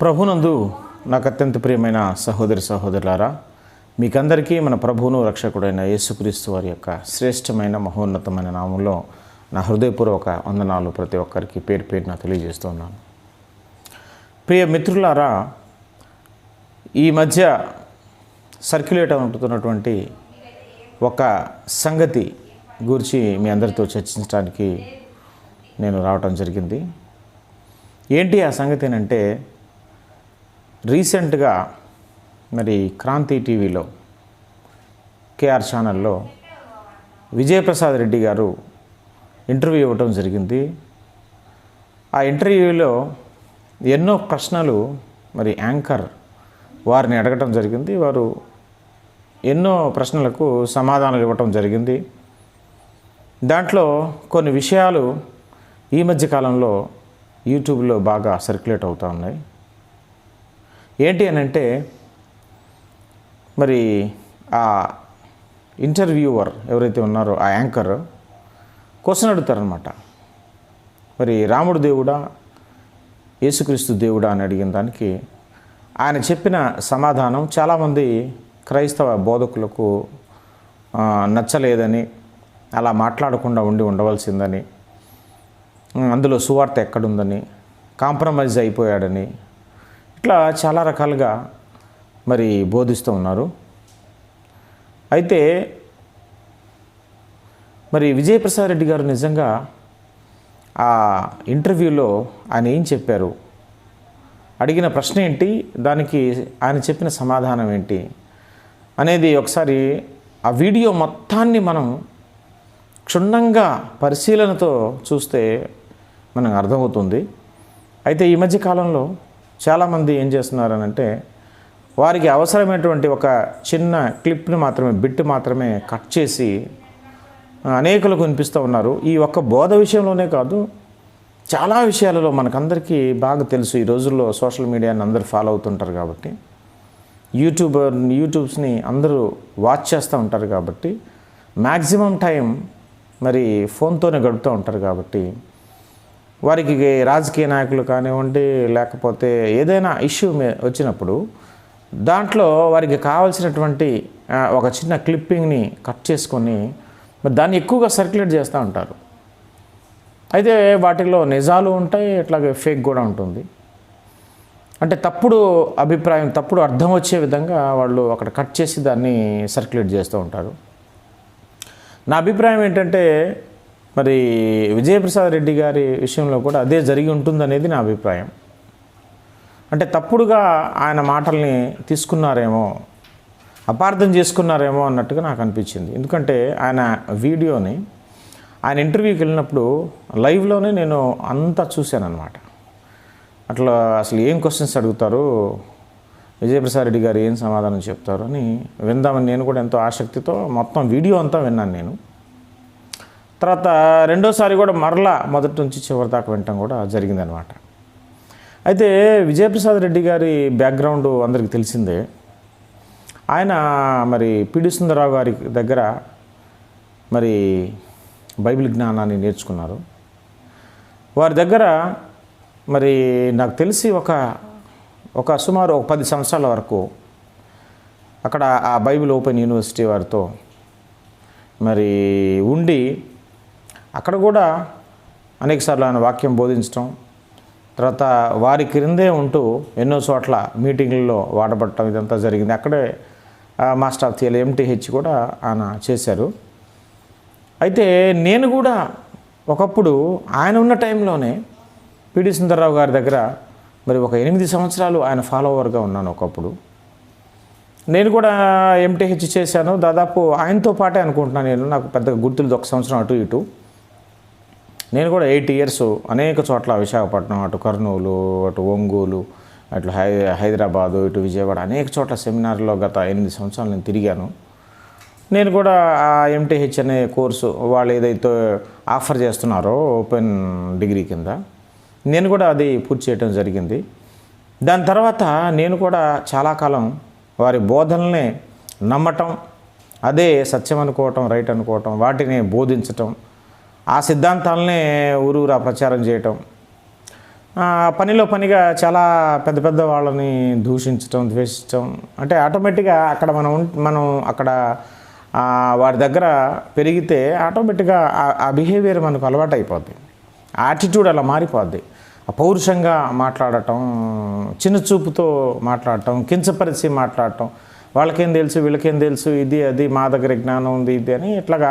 ప్రభునందు నాకు అత్యంత ప్రియమైన సహోదరి సహోదరులారా మీకందరికీ మన ప్రభువును రక్షకుడైన యేసుక్రీస్తు వారి యొక్క శ్రేష్టమైన మహోన్నతమైన నామంలో నా హృదయపూర్వక వందనాలు ప్రతి ఒక్కరికి పేరు పేరున తెలియజేస్తున్నాను ప్రియ మిత్రులారా ఈ మధ్య సర్క్యులేట్ అవుతున్నటువంటి ఒక సంగతి గురించి మీ అందరితో చర్చించడానికి నేను రావటం జరిగింది. ఏంటి ఆ సంగతి అంటే రీసెంట్గా మరి క్రాంతి టీవీలో కేఆర్ ఛానల్లో విజయప్రసాద్ రెడ్డి గారు ఇంటర్వ్యూ ఇవ్వటం జరిగింది. ఆ ఇంటర్వ్యూలో ఎన్నో ప్రశ్నలు మరి యాంకర్ వారిని అడగటం జరిగింది. వారు ఎన్నో ప్రశ్నలకు సమాధానాలు ఇవ్వటం జరిగింది. దాంట్లో కొన్ని విషయాలు ఈ మధ్యకాలంలో యూట్యూబ్లో బాగా సర్క్యులేట్ అవుతూ ఉన్నాయి. ఏంటి అని అంటే మరి ఆ ఇంటర్వ్యూవర్ ఎవరైతే ఉన్నారో ఆ యాంకర్ క్వశ్చన్ అడుగుతారనమాట మరి రాముడు దేవుడా యేసుక్రీస్తు దేవుడా అని అడిగిన దానికి ఆయన చెప్పిన సమాధానం చాలామంది క్రైస్తవ బోధకులకు నచ్చలేదని అలా మాట్లాడకుండా ఉండి ఉండవలసిందని అందులో సువార్త ఎక్కడుందని కాంప్రమైజ్ అయిపోయాడని ఇట్లా చాలా రకాలుగా మరి బోధిస్తూ ఉన్నారు. అయితే మరి విజయప్రసాద్ రెడ్డి గారు నిజంగా ఆ ఇంటర్వ్యూలో ఆయన ఏం చెప్పారు? అడిగిన ప్రశ్న ఏంటి? దానికి ఆయన చెప్పిన సమాధానం ఏంటి? అనేది ఒకసారి ఆ వీడియో మొత్తాన్ని మనం క్షుణ్ణంగా పరిశీలనతో చూస్తే మనకు అర్థమవుతుంది. అయితే ఈ మధ్య కాలంలో చాలామంది ఏం చేస్తున్నారనంటే వారికి అవసరమైనటువంటి ఒక చిన్న క్లిప్ని మాత్రమే బిట్ మాత్రమే కట్ చేసి అనేకులకు వినిపిస్తూ ఉన్నారు. ఈ ఒక్క బోధ విషయంలోనే కాదు చాలా విషయాలలో మనకందరికీ బాగా తెలుసు. ఈ రోజుల్లో సోషల్ మీడియాని అందరూ ఫాలో అవుతుంటారు కాబట్టి యూట్యూబర్ యూట్యూబ్స్ని అందరూ వాచ్ చేస్తూ ఉంటారు కాబట్టి మ్యాక్సిమం టైం మరి ఫోన్తోనే గడుపుతూ ఉంటారు కాబట్టి వారికి రాజకీయ నాయకులు కానివ్వండి లేకపోతే ఏదైనా ఇష్యూ వచ్చినప్పుడు దాంట్లో వారికి కావాల్సినటువంటి ఒక చిన్న క్లిప్పింగ్ని కట్ చేసుకొని దాన్ని ఎక్కువగా సర్క్యులేట్ చేస్తూ ఉంటారు. అయితే వాటిల్లో నిజాలు ఉంటాయి అట్లాగే ఫేక్ కూడా ఉంటుంది. అంటే తప్పుడు అభిప్రాయం తప్పుడు అర్థం వచ్చే విధంగా వాళ్ళు అక్కడ కట్ చేసి దాన్ని సర్క్యులేట్ చేస్తూ ఉంటారు. నా అభిప్రాయం ఏంటంటే మరి విజయప్రసాద్ రెడ్డి గారి విషయంలో కూడా అదే జరిగి ఉంటుందనేది నా అభిప్రాయం. అంటే తప్పుడుగా ఆయన మాటల్ని తీసుకున్నారేమో అపార్థం చేసుకున్నారేమో అన్నట్టుగా నాకు అనిపించింది. ఎందుకంటే ఆయన వీడియోని ఆయన ఇంటర్వ్యూకి వెళ్ళినప్పుడు లైవ్లోనే నేను అంతా చూశాను అనమాట అట్లా అసలు ఏం క్వశ్చన్స్ అడుగుతారు విజయప్రసాద్ రెడ్డి గారు ఏం సమాధానం చెప్తారు అని విందామని నేను కూడా ఎంతో ఆసక్తితో మొత్తం వీడియో అంతా విన్నాను నేను. తర్వాత రెండోసారి కూడా మరలా మొదటి నుంచి చివరి దాకా వినటం కూడా జరిగిందనమాట అయితే విజయప్రసాద్ రెడ్డి గారి బ్యాక్గ్రౌండ్ అందరికీ తెలిసిందే. ఆయన మరి పిడి సుందరరావు గారి దగ్గర మరి బైబిల్ జ్ఞానాన్ని నేర్చుకున్నారు. వారి దగ్గర మరి నాకు తెలిసి ఒక ఒక సుమారు ఒక పది సంవత్సరాల వరకు అక్కడ ఆ బైబిల్ ఓపెన్ యూనివర్సిటీ వారితో మరి ఉండి అక్కడ కూడా అనేకసార్లు ఆయన వాక్యం బోధించడం తర్వాత వారి క్రిందే ఉంటూ ఎన్నో చోట్ల మీటింగ్లలో వాడబడటం ఇదంతా జరిగింది. అక్కడే మాస్టర్ ఆఫ్ థియల్ ఎంటీహెచ్ కూడా ఆయన చేశారు. అయితే నేను కూడా ఒకప్పుడు ఆయన ఉన్న టైంలోనే పిడి సుందర్రావు గారి దగ్గర మరి ఒక ఎనిమిది సంవత్సరాలు ఆయన ఫాలోవర్గా ఉన్నాను ఒకప్పుడు. నేను కూడా ఎంటీహెచ్ చేశాను. దాదాపు ఆయనతో పాటే అనుకుంటున్నాను నేను. నాకు పెద్దగా గుర్తులు ఒక సంవత్సరం అటు ఇటు. నేను కూడా ఎయిట్ ఇయర్స్ అనేక చోట్ల విశాఖపట్నం అటు కర్నూలు అటు ఒంగోలు అటు హై హైదరాబాదు ఇటు విజయవాడ అనేక చోట్ల సెమినార్లో గత ఎనిమిది సంవత్సరాలు నేను తిరిగాను. నేను కూడా ఆ ఎంటీహెచ్ అనే కోర్సు వాళ్ళు ఏదైతే ఆఫర్ చేస్తున్నారో ఓపెన్ డిగ్రీ కింద నేను కూడా అది పూర్తి చేయడం జరిగింది. దాని తర్వాత నేను కూడా చాలా కాలం వారి బోధనల్ని నమ్మటం అదే సత్యం అనుకోవటం రైట్ అనుకోవటం వాటిని బోధించటం ఆ సిద్ధాంతాలనే ఊరూరా ప్రచారం చేయటం. పనిలో పనిగా చాలా పెద్ద పెద్ద వాళ్ళని దూషించటం ద్వేషించడం అంటే ఆటోమేటిక్గా అక్కడ మనం మనం అక్కడ వారి దగ్గర పెరిగితే ఆటోమేటిక్గా ఆ- ఆ బిహేవియర్ మనకు అలవాటు అయిపోద్ది యాటిట్యూడ్ అలా మారిపోద్ది. పౌరుషంగా మాట్లాడటం చిన్న చూపుతో మాట్లాడటం కించపరిచి మాట్లాడటం. వాళ్ళకేం తెలుసు వీళ్ళకేం తెలుసు ఇది అది మా దగ్గర జ్ఞానం ఉంది ఇది అని ఇట్లాగా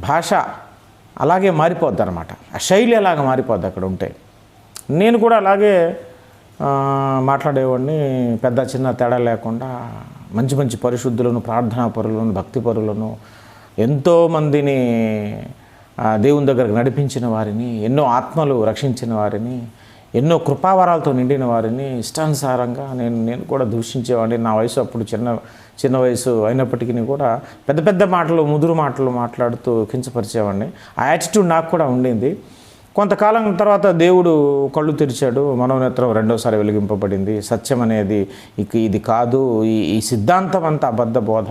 భాష అలాగే మారిపోద్ది అనమాట ఆ శైలి అలాగ మారిపోద్ది అక్కడ ఉంటే. నేను కూడా అలాగే మాట్లాడేవాడిని పెద్ద చిన్న తేడా లేకుండా మంచి మంచి పరిశుద్ధులను ప్రార్థనా పరులను భక్తి పరులను ఎంతోమందిని దేవుని దగ్గరకు నడిపించిన వారిని ఎన్నో ఆత్మలు రక్షించిన వారిని ఎన్నో కృపావరాలతో నిండిన వారిని ఇష్టానుసారంగా నేను నేను కూడా దూషించేవాడిని. నా వయసు అప్పుడు చిన్న చిన్న వయసు అయినప్పటికీ కూడా పెద్ద పెద్ద మాటలు ముదురు మాటలు మాట్లాడుతూ కించపరిచేవాడిని. ఆ యాటిట్యూడ్ నాకు కూడా ఉండింది. కొంతకాలం తర్వాత దేవుడు కళ్ళు తెరిచాడు. మనోనేత్రం రెండోసారి వెలిగింపబడింది. సత్యం అనేది ఇక ఇది కాదు. ఈ ఈ సిద్ధాంతం అంతా అబద్ధ బోధ.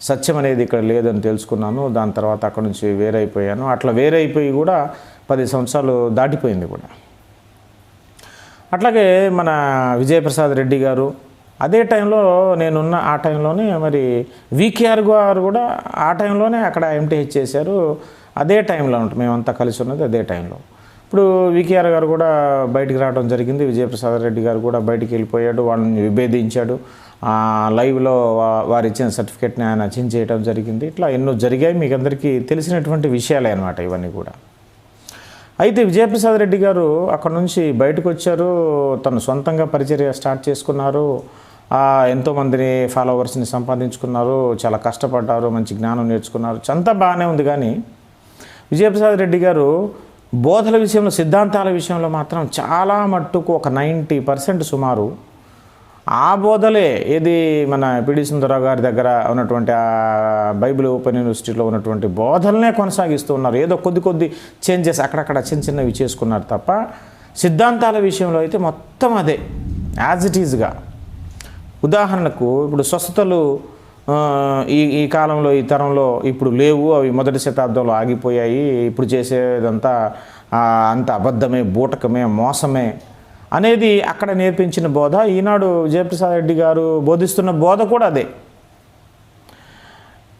సత్యం అనేది ఇక్కడ లేదని తెలుసుకున్నాను. దాని తర్వాత అక్కడ నుంచి వేరైపోయాను. అట్లా వేరైపోయి కూడా పది సంవత్సరాలు దాటిపోయింది కూడా. అట్లాగే మన విజయప్రసాద్ రెడ్డి గారు అదే టైంలో నేనున్న ఆ టైంలోనే మరి వికేఆర్ గారు కూడా ఆ టైంలోనే అక్కడ ఎంటీహెచ్ చేశారు. అదే టైంలో ఉంటుంది మేమంతా కలిసి ఉన్నది అదే టైంలో. ఇప్పుడు వికేఆర్ గారు కూడా బయటికి రావడం జరిగింది. విజయప్రసాద్ రెడ్డి గారు కూడా బయటికి వెళ్ళిపోయాడు వాళ్ళని విభేదించాడు. లైవ్లో వారు ఇచ్చిన సర్టిఫికేట్ని ఆయన చేంజ్ చేయడం జరిగింది. ఇట్లా ఎన్నో జరిగాయి. మీకు అందరికీ తెలిసినటువంటి విషయాలే అనమాట ఇవన్నీ కూడా. అయితే విజయప్రసాద్ రెడ్డి గారు అక్కడ నుంచి బయటకు వచ్చారు. తను సొంతంగా పరిచర్య స్టార్ట్ చేసుకున్నారు. ఎంతోమందిని ఫాలోవర్స్ని సంపాదించుకున్నారు. చాలా కష్టపడ్డారు. మంచి జ్ఞానం నేర్చుకున్నారు. అంతా బాగానే ఉంది కానీ విజయప్రసాద్ రెడ్డి గారు బోధల విషయంలో సిద్ధాంతాల విషయంలో మాత్రం చాలా మట్టుకు ఒక నైంటీ పర్సెంట్ సుమారు ఆ బోధలే ఏది మన పిడి సుందరరావు గారి దగ్గర ఉన్నటువంటి ఆ బైబిల్ ఓపెన్ యూనివర్సిటీలో ఉన్నటువంటి బోధలనే కొనసాగిస్తూ ఉన్నారు. ఏదో కొద్ది కొద్ది చేంజెస్ అక్కడక్కడ చిన్న చిన్నవి చేసుకున్నారు తప్ప సిద్ధాంతాల విషయంలో అయితే మొత్తం అదే యాజ్ ఇట్ ఈజ్గా ఉదాహరణకు ఇప్పుడు స్వస్థతలు ఈ ఈ కాలంలో ఈ తరంలో ఇప్పుడు లేవు. అవి మొదటి శతాబ్దంలో ఆగిపోయాయి. ఇప్పుడు చేసేదంతా అంత అబద్ధమే బూటకమే మోసమే. అనేది అక్కడ నేర్పించిన బోధ. ఈనాడు విజయప్రసాద్ రెడ్డి గారు బోధిస్తున్న బోధ కూడా అదే.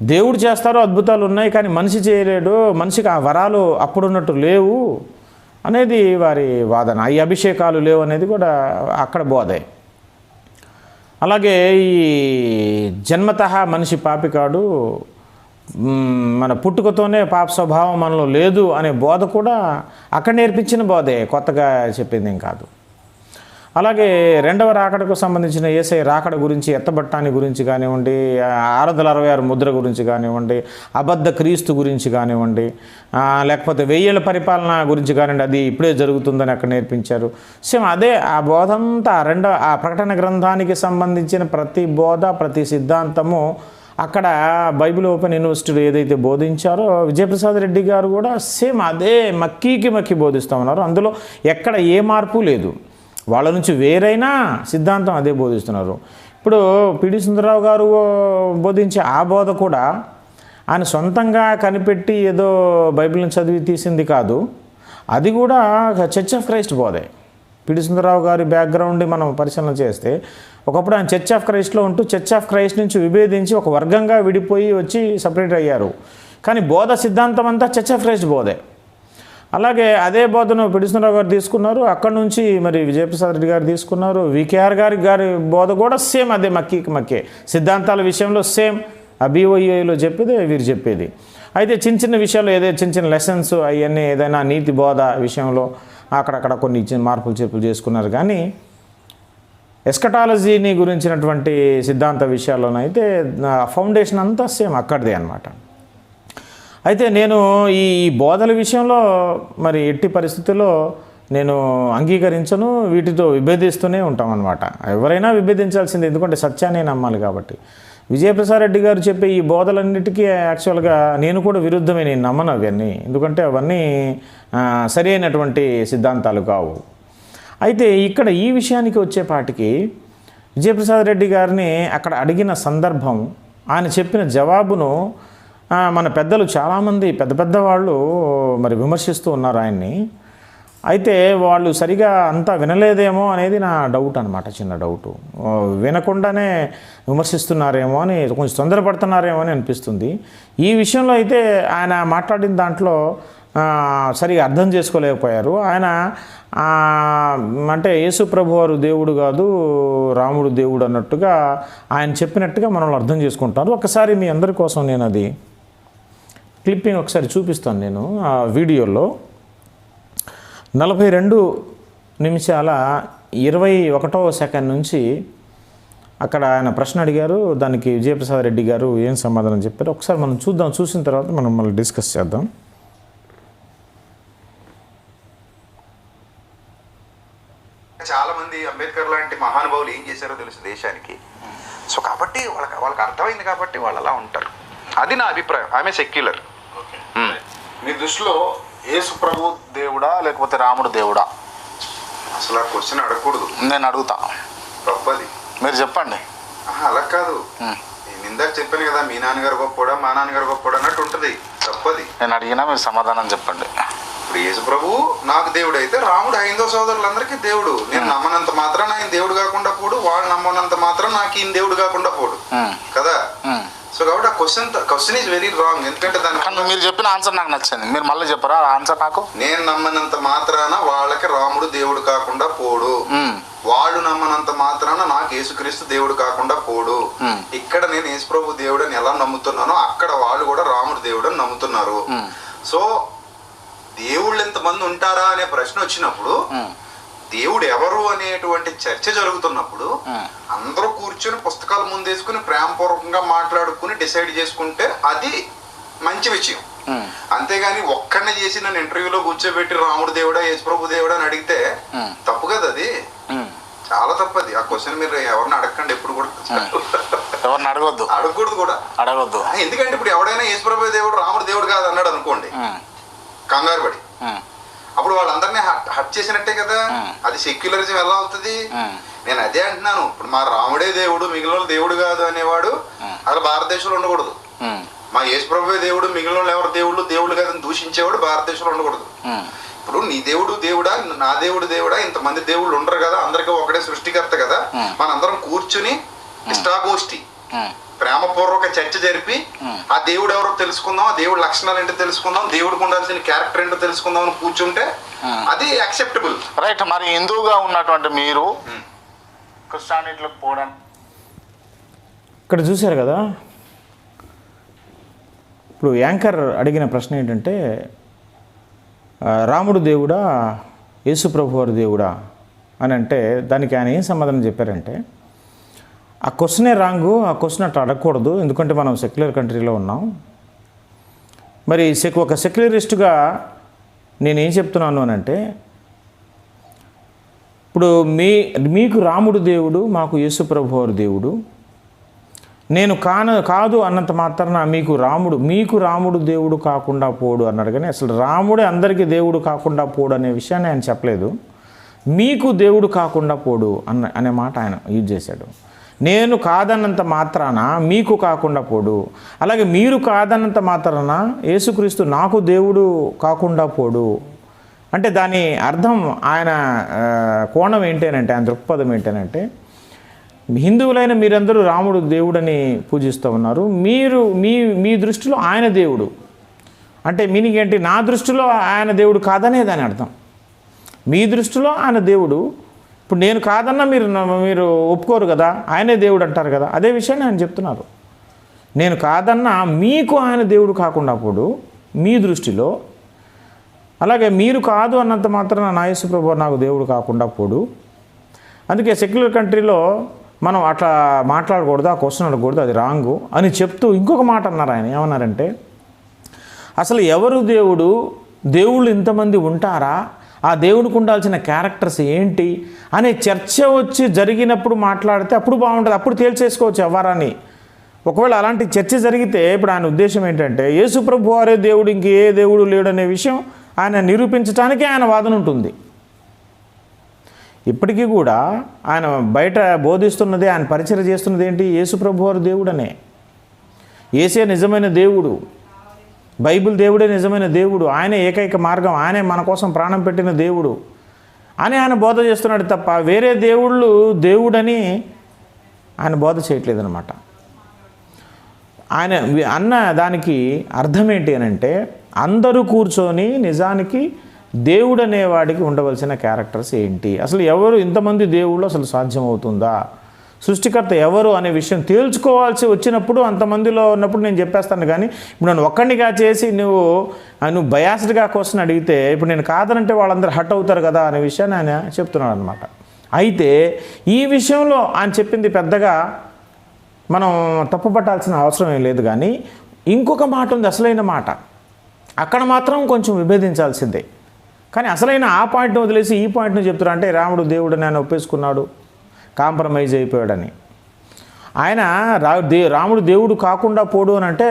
దేవుడు చేస్తారు అద్భుతాలు ఉన్నాయి కానీ మనిషి చేయలేడు మనిషికి ఆ వరాలు అప్పుడున్నట్టు లేవు అనేది వారి వాదన. ఈ అభిషేకాలు లేవు అనేది కూడా అక్కడ బోధే. అలాగే ఈ జన్మత మనిషి పాపికాడు మన పుట్టుకతోనే పాప స్వభావం మనలో లేదు అనే బోధ కూడా అక్కడ నేర్పించిన బోధే. కొత్తగా చెప్పింది ఏం కాదు. అలాగే రెండవ రాకడకు సంబంధించిన ఏసై రాకడ గురించి ఎత్తబట్టాని గురించి కానివ్వండి ఆరు వందల అరవై ఆరు ముద్ర గురించి కానివ్వండి అబద్ధ క్రీస్తు గురించి కానివ్వండి లేకపోతే వెయ్యేళ్ళ పరిపాలన గురించి కానివ్వండి అది ఇప్పుడే జరుగుతుందని అక్కడ నేర్పించారు. సేమ్ అదే ఆ బోధంతా రెండవ ఆ ప్రకటన గ్రంథానికి సంబంధించిన ప్రతి బోధ ప్రతి సిద్ధాంతము అక్కడ బైబిల్ ఓపెన్ యూనివర్సిటీలో ఏదైతే బోధించారో విజయప్రసాద్ రెడ్డి గారు కూడా సేమ్ అదే మక్కీకి మక్కి బోధిస్తూ ఉన్నారు. అందులో ఎక్కడ ఏ మార్పు లేదు. వాళ్ళ నుంచి వేరైనా సిద్ధాంతం అదే బోధిస్తున్నారు. ఇప్పుడు పిడి సుందరరావు గారు బోధించే ఆ బోధ కూడా ఆయన సొంతంగా కనిపెట్టి ఏదో బైబిల్ని చదివి తీసింది కాదు. అది కూడా చర్చ్ ఆఫ్ క్రైస్ట్ బోధే. పిడి సుందరరావు గారి బ్యాక్గ్రౌండ్ మనం పరిశీలన చేస్తే ఒకప్పుడు ఆయన చర్చ్ ఆఫ్ క్రైస్ట్లో ఉంటూ చర్చ్ ఆఫ్ క్రైస్ట్ నుంచి విభేదించి ఒక వర్గంగా విడిపోయి వచ్చి సపరేట్ అయ్యారు. కానీ బోధ సిద్ధాంతం అంతా చర్చ్ ఆఫ్ క్రైస్ట్ బోధే. అలాగే అదే బోధను పిడిసినరావు గారు తీసుకున్నారు. అక్కడ నుంచి మరి విజయప్రసాద్ రెడ్డి గారు తీసుకున్నారు. వికేఆర్ గారి గారి బోధ కూడా సేమ్ అదే మక్కీకి మక్కే. సిద్ధాంతాల విషయంలో సేమ్. ఆ బీఓఈలో చెప్పేది వీరు చెప్పేది. అయితే చిన్న చిన్న విషయాలు ఏదైతే చిన్న చిన్న లెసన్స్ అవన్నీ ఏదైనా నీతి బోధ విషయంలో అక్కడక్కడ కొన్ని చిన్న మార్పులు చేర్పులు చేసుకున్నారు. కానీ ఎస్కటాలజీని గురించినటువంటి సిద్ధాంత విషయాల్లోనైతే ఫౌండేషన్ అంతా సేమ్ అక్కడిదే అనమాట అయితే నేను ఈ బోధల విషయంలో మరి ఎట్టి పరిస్థితుల్లో నేను అంగీకరించను వీటితో విభేదిస్తూనే ఉంటాం అనమాట ఎవరైనా విభేదించాల్సింది ఎందుకంటే సత్యాన్ని నమ్మాలి కాబట్టి. విజయప్రసాద్ రెడ్డి గారు చెప్పే ఈ బోధలన్నిటికీ యాక్చువల్గా నేను కూడా విరుద్ధమే నేను నమ్మను అవన్నీ. ఎందుకంటే అవన్నీ సరి అయినటువంటి సిద్ధాంతాలు కావు. అయితే ఇక్కడ ఈ విషయానికి వచ్చేపాటికి విజయప్రసాద్ రెడ్డి గారిని అక్కడ అడిగిన సందర్భం ఆయన చెప్పిన జవాబును మన పెద్దలు చాలామంది పెద్ద పెద్ద వాళ్ళు మరి విమర్శిస్తూ ఉన్నారు ఆయన్ని. అయితే వాళ్ళు సరిగా అంతా వినలేదేమో అనేది నా డౌట్ అనమాట చిన్న డౌట్. వినకుండానే విమర్శిస్తున్నారేమో అని కొంచెం తొందరపడుతున్నారేమో అని అనిపిస్తుంది. ఈ విషయంలో అయితే ఆయన మాట్లాడిన దాంట్లో సరిగా అర్థం చేసుకోలేకపోయారు. ఆయన అంటే యేసు ప్రభు వారు దేవుడు కాదు రాముడు దేవుడు అన్నట్టుగా ఆయన చెప్పినట్టుగా మనం అర్థం చేసుకుంటారు. ఒకసారి మీ అందరి కోసం నేను అది క్లిప్పింగ్ ఒకసారి చూపిస్తాను నేను ఆ వీడియోలో. నలభై రెండు నిమిషాల ఇరవై ఒకటో సెకండ్ నుంచి అక్కడ ఆయన ప్రశ్న అడిగారు దానికి విజయప్రసాద్ రెడ్డి గారు ఏం సమాధానం చెప్పారు ఒకసారి మనం చూద్దాం చూసిన తర్వాత మనం మళ్ళీ డిస్కస్ చేద్దాం. చాలా మంది అంబేద్కర్ లాంటి మహానుభావులు ఏం చేశారో తెలుసు దేశానికి. సో కాబట్టి వాళ్ళకి వాళ్ళకి అర్థమైంది కాబట్టి వాళ్ళు అలా ఉంటారు. అది నా అభిప్రాయం. ఆమె సెక్యులర్ మీ దృష్టిలో యేసు ప్రభు దేవుడా లేకపోతే రాముడు దేవుడా? అసలు ఆ క్వశ్చన్ అడగకూడదు. నేను అడుగుతా. తప్పది. మీరు చెప్పండి. అలా కాదు. నేను ఇందాక చెప్పాను కదా మీ నాన్నగారు గొప్పోడా మా నాన్నగారు గొప్పోడా అన్నట్టు ఉంటుంది. తప్పది. నేను అడిగినా మీరు సమాధానం చెప్పండి. ఇప్పుడు యేసు ప్రభు నాకు దేవుడు అయితే రాముడు హైందవ సోదరులందరికీ దేవుడు. నేను నమ్మనంత మాత్రం ఆయన దేవుడు కాకుండా పోడు వాళ్ళు నమ్మనంత మాత్రం నాకు ఈయన దేవుడు కాకుండా పోడు. ఉమ్. కదా. సో కాబట్టి ఆ question question is very wrong ఎందుకంటే దాని మీరు చెప్పిన ఆన్సర్ నాకు నచ్చింది మీరు మళ్ళీ చెప్పరా ఆన్సర్ నాకు నేను నమ్మనంత మాత్రాన వాళ్ళకి రాముడు దేవుడు కాకుండా పోడు. వాళ్ళు నమ్మనంత మాత్రాన నాకు యేసుక్రీస్తు దేవుడు కాకుండా పోడు. ఇక్కడ నేను యేసుప్రభు దేవుడు అని ఎలా నమ్ముతున్నానో అక్కడ వాళ్ళు కూడా రాముడు దేవుడు అని నమ్ముతున్నారు. సో దేవుళ్ళు ఎంతమంది ఉంటారా అనే ప్రశ్న వచ్చినప్పుడు. దేవుడు ఎవరు అనేటువంటి చర్చ జరుగుతున్నప్పుడు. అందరూ కూర్చొని పుస్తకాలు ముందేసుకుని ప్రేమపూర్వకంగా మాట్లాడుకుని డిసైడ్ చేసుకుంటే అది మంచి విషయం. అంతేగాని ఒక్కడిని చేసి నన్ను ఇంటర్వ్యూలో కూర్చోబెట్టి రాముడు దేవుడా యేసుప్రభు దేవుడా అని అడిగితే. తప్పు కదా అది. చాలా తప్పది ఆ క్వశ్చన్ మీరు ఎవరిని అడగండి ఎప్పుడు కూడా ఎవరిని అడగొద్దు అడగకూడదు కూడా అడగొద్దు ఎందుకంటే ఇప్పుడు ఎవడైనా యేసుప్రభు దేవుడు రాముడు దేవుడు కాదు అన్నాడు అనుకోండి. కంగారు పడి. అప్పుడు వాళ్ళందరినీ హట్ చేసినట్టే కదా. అది సెక్యులరిజం ఎలా అవుతుంది. నేను అదే అంటున్నాను ఇప్పుడు మా రాముడే దేవుడు మిగిలిన దేవుడు కాదు అనేవాడు. అసలు భారతదేశంలో ఉండకూడదు. మా యేసుప్రభువే దేవుడు మిగిలిన ఎవరు దేవుళ్ళు దేవుళ్ళు కాదని దూషించేవాడు భారతదేశంలో ఉండకూడదు. ఇప్పుడు నీ దేవుడు దేవుడా నా దేవుడు దేవుడా ఇంతమంది దేవుళ్ళు ఉండరు కదా అందరికీ ఒకటే సృష్టికర్త కదా. మనందరం కూర్చుని ఇష్టాగోష్ఠి. ప్రేమపూర్వక చర్చ జరిపి. ఆ. దేవుడు ఎవరో తెలుసుకుందాం ఆ దేవుడి లక్షణాలు ఏంటో తెలుసుకుందాం దేవుడికి ఉండాల్సిన క్యారెక్టర్ ఏంటో తెలుసుకుందాం అని కూర్చుంటే. అది యాక్సెప్టబుల్ రైట్ మరి హిందువుగా ఉన్నటువంటి మీరు క్రిస్టియానిటీలోకి పోవడానికి ఇక్కడ చూశారు కదా? ఇప్పుడు యాంకర్ అడిగిన ప్రశ్న ఏంటంటే రాముడు దేవుడా యేసు ప్రభు వారి దేవుడా అని అంటే దానికి ఆయన ఏం సమాధానం చెప్పారంటే ఆ క్వశ్చనే రాంగు ఆ క్వశ్చన్ అట్లా అడగకూడదు ఎందుకంటే మనం సెక్యులర్ కంట్రీలో ఉన్నాం. మరి సెక్ ఒక సెక్యులరిస్ట్గా నేనేం చెప్తున్నాను అని అంటే ఇప్పుడు మీ మీకు రాముడు దేవుడు మాకు యేసు ప్రభువారు దేవుడు. నేను కాన కాదు అన్నంత మాత్రాన మీకు రాముడు మీకు రాముడు దేవుడు కాకుండా పోడు అన్నాడు కానీ అసలు రాముడే అందరికీ దేవుడు కాకుండా పోడు అనే విషయాన్ని ఆయన చెప్పలేదు. మీకు దేవుడు కాకుండా పోడు అన్న అనే మాట ఆయన యూజ్ చేశాడు. నేను కాదన్నంత మాత్రాన మీకు కాకుండా పోడు. అలాగే మీరు కాదన్నంత మాత్రాన యేసుక్రీస్తు నాకు దేవుడు కాకుండా పోడు. అంటే దాని అర్థం ఆయన కోణం ఏంటనంటే ఆయన దృక్పథం ఏంటనంటే హిందువులైన మీరందరూ రాముడు దేవుడని పూజిస్తూ ఉన్నారు. మీరు మీ మీ దృష్టిలో ఆయన దేవుడు. అంటే మీనింగ్ ఏంటి? నా దృష్టిలో ఆయన దేవుడు కాదనే దాని అర్థం. మీ దృష్టిలో ఆయన దేవుడు ఇప్పుడు నేను కాదన్నా మీరు మీరు ఒప్పుకోరు కదా ఆయనే దేవుడు అంటారు కదా అదే విషయాన్ని ఆయన చెప్తున్నారు. నేను కాదన్నా మీకు ఆయన దేవుడు కాకుండా అప్పుడు మీ దృష్టిలో అలాగే మీరు కాదు అన్నంత మాత్రం నా యేసు ప్రభు నాకు దేవుడు కాకుండా పోడు. అందుకే సెక్యులర్ కంట్రీలో మనం అట్లా మాట్లాడకూడదు ఆ క్వశ్చన్ అడగకూడదు అది రాంగు అని చెప్తూ ఇంకొక మాట అన్నారు ఆయన ఏమన్నారంటే అసలు ఎవరు దేవుడు దేవుళ్ళు ఇంతమంది ఉంటారా? ఆ దేవుడికి ఉండాల్సిన క్యారెక్టర్స్ ఏంటి అనే చర్చ వచ్చి జరిగినప్పుడు మాట్లాడితే అప్పుడు బాగుంటుంది అప్పుడు తేల్చేసుకోవచ్చు ఎవరని. ఒకవేళ అలాంటి చర్చ జరిగితే ఇప్పుడు ఆయన ఉద్దేశం ఏంటంటే యేసుప్రభు వారే దేవుడు ఇంక ఏ దేవుడు లేడనే విషయం ఆయన నిరూపించడానికే ఆయన వాదన ఉంటుంది. ఇప్పటికీ కూడా ఆయన బయట బోధిస్తున్నది ఆయన పరిచయం చేస్తున్నది ఏంటి? యేసుప్రభు వారు దేవుడనే. ఏసే నిజమైన దేవుడు. బైబిల్ దేవుడే నిజమైన దేవుడు. ఆయనే ఏకైక మార్గం. ఆయనే మన కోసం ప్రాణం పెట్టిన దేవుడు. అని ఆయన బోధ చేస్తున్నాడు తప్ప వేరే దేవుళ్ళు దేవుడని ఆయన బోధ చేయట్లేదు అనమాట ఆయన అన్న దానికి అర్థం ఏంటి అని అంటే అందరూ కూర్చొని నిజానికి దేవుడు అనేవాడికి ఉండవలసిన క్యారెక్టర్స్ ఏంటి? అసలు ఎవరు ఇంతమంది దేవుళ్ళు అసలు సాధ్యమవుతుందా? సృష్టికర్త ఎవరు అనే విషయం తేల్చుకోవాల్సి వచ్చినప్పుడు అంతమందిలో ఉన్నప్పుడు నేను చెప్పేస్తాను. కానీ ఇప్పుడు నన్ను ఒక్కడిగా చేసి నువ్వు నువ్వు బయాస్డ్గా క్వశ్చన్ అడిగితే ఇప్పుడు నేను కాదనంటే వాళ్ళందరూ హట్ అవుతారు కదా అనే విషయాన్ని ఆయన చెప్తున్నాడు అనమాట అయితే ఈ విషయంలో ఆయన చెప్పింది పెద్దగా మనం తప్పుపట్టాల్సిన అవసరం ఏం లేదు కానీ ఇంకొక మాట ఉంది అసలైన మాట. అక్కడ మాత్రం కొంచెం విభేదించాల్సిందే. కానీ అసలైన ఆ పాయింట్ని వదిలేసి ఈ పాయింట్ని చెప్తున్నా అంటే రాముడు దేవుడు నేను ఒప్పేసుకున్నాడు. కాంప్రమైజ్ అయిపోయాడని. ఆయన రా దే రాముడు దేవుడు కాకుండా పోడు అని అంటే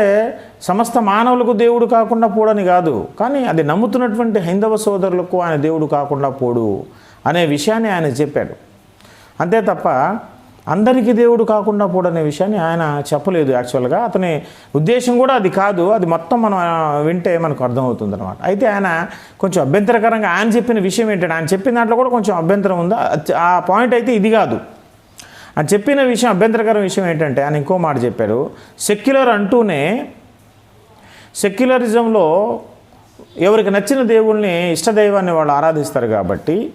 సమస్త మానవులకు దేవుడు కాకుండా పోడని కాదు. కానీ అది నమ్ముతున్నటువంటి హైందవ సోదరులకు ఆయన దేవుడు కాకుండా పోడు అనే విషయాన్ని ఆయన చెప్పాడు. అంతే తప్ప అందరికీ దేవుడు కాకుండా పోడనే విషయాన్ని ఆయన చెప్పలేదు యాక్చువల్గా. అతని ఉద్దేశం కూడా అది కాదు. అది మొత్తం మనం వింటే మనకు అర్థమవుతుంది అనమాట అయితే ఆయన కొంచెం అభ్యంతరకరంగా ఆయన చెప్పిన విషయం ఏంటంటే ఆయన చెప్పిన దాంట్లో కూడా కొంచెం అభ్యంతరం ఉందా? ఆ పాయింట్ అయితే ఇది కాదు. ఆయన చెప్పిన విషయం అభ్యంతరకరం విషయం ఏంటంటే ఆయన ఇంకో మాట చెప్పారు. సెక్యులర్ అంటూనే సెక్యులరిజంలో ఎవరికి నచ్చిన దేవుణ్ణి ఇష్టదైవాన్ని వాళ్ళు ఆరాధిస్తారు కాబట్టి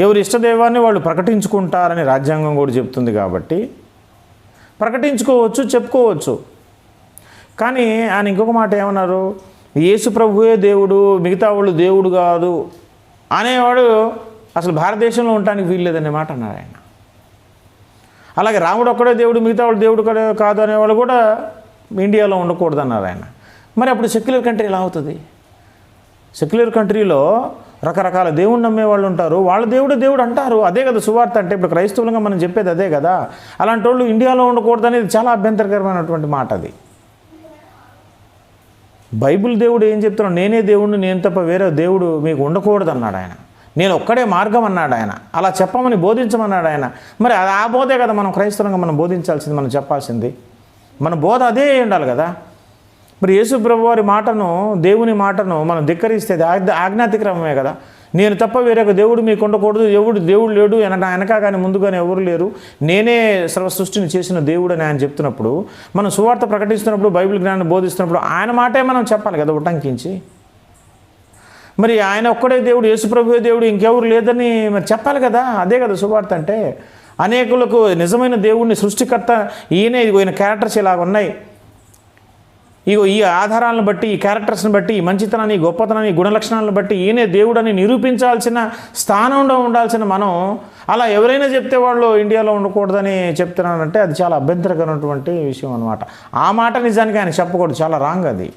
ఎవరి ఇష్టదైవాన్ని వాళ్ళు ప్రకటించుకుంటారని రాజ్యాంగం కూడా చెప్తుంది కాబట్టి ప్రకటించుకోవచ్చు చెప్పుకోవచ్చు. కానీ ఆయన ఇంకొక మాట ఏమన్నారు? యేసు ప్రభువే దేవుడు మిగతా వాళ్ళు దేవుడు కాదు అనేవాడు అసలు భారతదేశంలో ఉండటానికి వీల్లేదనే మాట అన్నారు ఆయన అలాగే రాముడు ఒక్కడే దేవుడు మిగతా వాళ్ళు దేవుడు కూడా- కాదు అనేవాళ్ళు కూడా ఇండియాలో ఉండకూడదు అన్నారు ఆయన. మరి అప్పుడు సెక్యులర్ కంట్రీ ఎలా అవుతుంది? సెక్యులర్ కంట్రీలో రకరకాల దేవుణ్ణి నమ్మే వాళ్ళు ఉంటారు. వాళ్ళ దేవుడు దేవుడు అంటారు. అదే కదా సువార్త అంటే ఇప్పుడు క్రైస్తవులుగా మనం చెప్పేది అదే కదా. అలాంటి వాళ్ళు ఇండియాలో ఉండకూడదు అనేది చాలా అభ్యంతరకరమైనటువంటి మాట అది. బైబిల్ దేవుడు ఏం చెప్తున్నాడు? నేనే దేవుడిని నేను తప్ప వేరే దేవుడు మీకు ఉండకూడదు అన్నాడు ఆయన. నేను ఒక్కడే మార్గం అన్నాడు ఆయన. అలా చెప్పమని బోధించమన్నాడు ఆయన. మరి అది ఆ బోధే కదా మనం క్రైస్తవంగా మనం బోధించాల్సింది మనం చెప్పాల్సింది. మన బోధ అదే ఉండాలి కదా. మరి యేసు వారి మాటను దేవుని మాటను మనం ధిక్కరిస్తే ఆజ్ఞాతిక్రమమే కదా. నేను తప్ప వేరొక దేవుడు మీకు ఉండకూడదు దేవుడు దేవుడు లేడు వెనక వెనక కానీ ముందుగానే ఎవరు లేరు. నేనే సర్వ సృష్టిని చేసిన దేవుడు అని ఆయన చెప్తున్నప్పుడు మనం సువార్త ప్రకటిస్తున్నప్పుడు బైబిల్ జ్ఞానాన్ని బోధిస్తున్నప్పుడు ఆయన మాటే మనం చెప్పాలి కదా ఉటంకించి. మరి ఆయన ఒక్కడే దేవుడు యేసుప్రభువే దేవుడు ఇంకెవరు లేదని మరి చెప్పాలి కదా? అదే కదా శుభార్త అంటే అనేకులకు నిజమైన దేవుడిని సృష్టికర్త ఈయనే. ఇదిగో ఈయన క్యారెక్టర్స్ ఇలాగ ఉన్నాయి. ఇగో ఈ ఆధారాలను బట్టి ఈ క్యారెక్టర్స్ని బట్టి ఈ మంచితనాన్ని గొప్పతనాన్ని గుణ గుణలక్షణాలను బట్టి ఈయనే దేవుడని నిరూపించాల్సిన స్థానంలో ఉండాల్సిన మనం. అలా ఎవరైనా చెప్తే వాళ్ళు ఇండియాలో ఉండకూడదని చెప్తున్నానంటే అది చాలా అభ్యంతరకరమైనటువంటి విషయం అనమాట ఆ మాట నిజానికి ఆయన చెప్పకూడదు. చాలా రాంగ్ అది.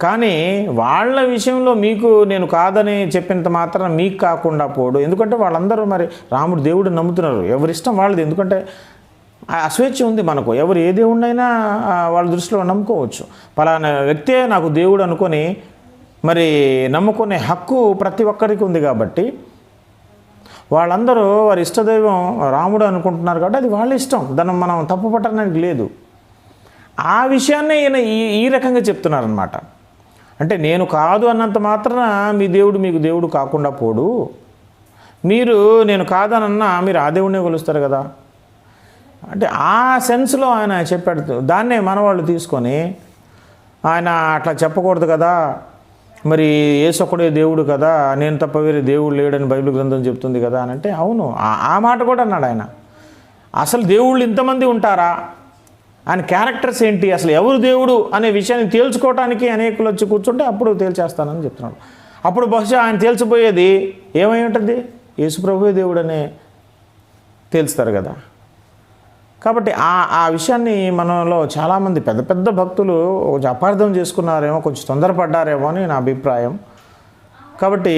కానీ వాళ్ళ విషయంలో మీకు నేను కాదని చెప్పినంత మాత్రం మీకు కాకుండా పోడు. ఎందుకంటే వాళ్ళందరూ మరి రాముడు దేవుడు నమ్ముతున్నారు. ఎవరిష్టం వాళ్ళది. ఎందుకంటే ఆ ఉంది మనకు. ఎవరు ఏ దేవుడినైనా వాళ్ళ దృష్టిలో నమ్ముకోవచ్చు. పలానా వ్యక్తే నాకు దేవుడు అనుకొని మరి నమ్ముకునే హక్కు ప్రతి ఒక్కరికి ఉంది కాబట్టి వాళ్ళందరూ వారి ఇష్టదైవం రాముడు అనుకుంటున్నారు కాబట్టి అది వాళ్ళ ఇష్టం. దాన్ని మనం తప్పు పట్టడానికి లేదు. ఆ విషయాన్నే ఈయన ఈ ఈ రకంగా చెప్తున్నారనమాట అంటే నేను కాదు అన్నంత మాత్రాన మీ దేవుడు మీకు దేవుడు కాకుండా పోడు. మీరు నేను కాదనన్నా మీరు ఆ దేవుడినే కొలుస్తారు కదా. అంటే ఆ సెన్స్లో ఆయన చెప్పాడు. దాన్నే మనవాళ్ళు తీసుకొని ఆయన అట్లా చెప్పకూడదు కదా. మరి ఏసొక్కడే దేవుడు కదా. నేను తప్ప వేరే దేవుడు లేడని బైబిల్ గ్రంథం చెప్తుంది కదా అని అంటే అవును. ఆ- ఆ మాట కూడా అన్నాడు ఆయన. అసలు దేవుళ్ళు ఇంతమంది ఉంటారా? ఆయన క్యారెక్టర్స్ ఏంటి? అసలు ఎవరు దేవుడు అనే విషయాన్ని తేల్చుకోవటానికి అనేకులు వచ్చి కూర్చుంటే అప్పుడు తేల్చేస్తానని చెప్తున్నాడు. అప్పుడు బహుశా ఆయన తేల్చిపోయేది ఏమై ఉంటుంది? యేసుప్రభువే దేవుడు అనే తేల్స్తారు కదా. కాబట్టి ఆ ఆ విషయాన్ని మనలో చాలామంది పెద్ద పెద్ద భక్తులు కొంచెం అపార్థం చేసుకున్నారేమో కొంచెం తొందరపడ్డారేమో అని నా అభిప్రాయం. కాబట్టి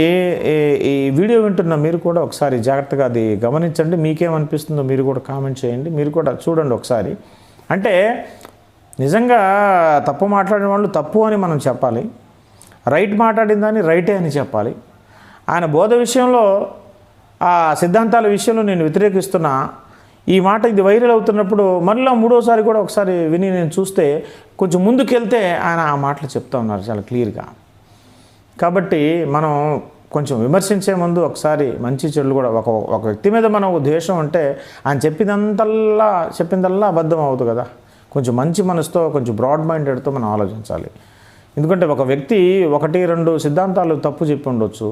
ఈ వీడియో వింటున్న మీరు కూడా ఒకసారి జాగ్రత్తగా అది గమనించండి. మీకేమనిపిస్తుందో మీరు కూడా కామెంట్ చేయండి. మీరు కూడా చూడండి ఒకసారి. అంటే నిజంగా తప్పు మాట్లాడిన వాళ్ళు తప్పు అని మనం చెప్పాలి. రైట్ మాట్లాడిన దాన్ని రైటే అని చెప్పాలి. ఆయన బోధ విషయంలో ఆ సిద్ధాంతాల విషయంలో నేను వ్యతిరేకిస్తున్నా. ఈ మాట ఇది వైరల్ అవుతున్నప్పుడు మళ్ళీ మూడోసారి కూడా ఒకసారి విని నేను చూస్తే కొంచెం ముందుకెళ్తే ఆయన ఆ మాటలు చెప్తా ఉన్నారు చాలా క్లియర్గా. కాబట్టి మనం కొంచెం విమర్శించే ముందు ఒకసారి మంచి చెడులు కూడా ఒక ఒక వ్యక్తి మీద మనం ద్వేషం ఉంటే ఆయన చెప్పిందంతల్లా చెప్పిందల్లా అబద్ధం అవుతుంది కదా. కొంచెం మంచి మనసుతో కొంచెం బ్రాడ్ మైండెడ్తో మనం ఆలోచించాలి. ఎందుకంటే ఒక వ్యక్తి ఒకటి రెండు సిద్ధాంతాలు తప్పు చెప్పి ఉండొచ్చు.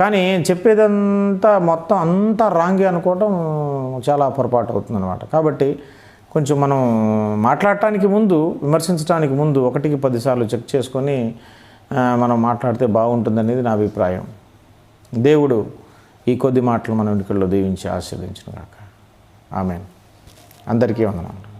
కానీ చెప్పేదంతా మొత్తం అంతా రాంగే అనుకోవటం చాలా పొరపాటు అవుతుందన్నమాట. కాబట్టి కొంచెం మనం మాట్లాడటానికి ముందు విమర్శించడానికి ముందు ఒకటికి పదిసార్లు చెక్ చేసుకొని మనం మాట్లాడితే బాగుంటుందనేది నా అభిప్రాయం. దేవుడు ఈ కొద్ది మాటలు మన ఇంటికల్లో దీవించి ఆశీర్వదించిన కాక ఆమె అందరికీ వందనాలు.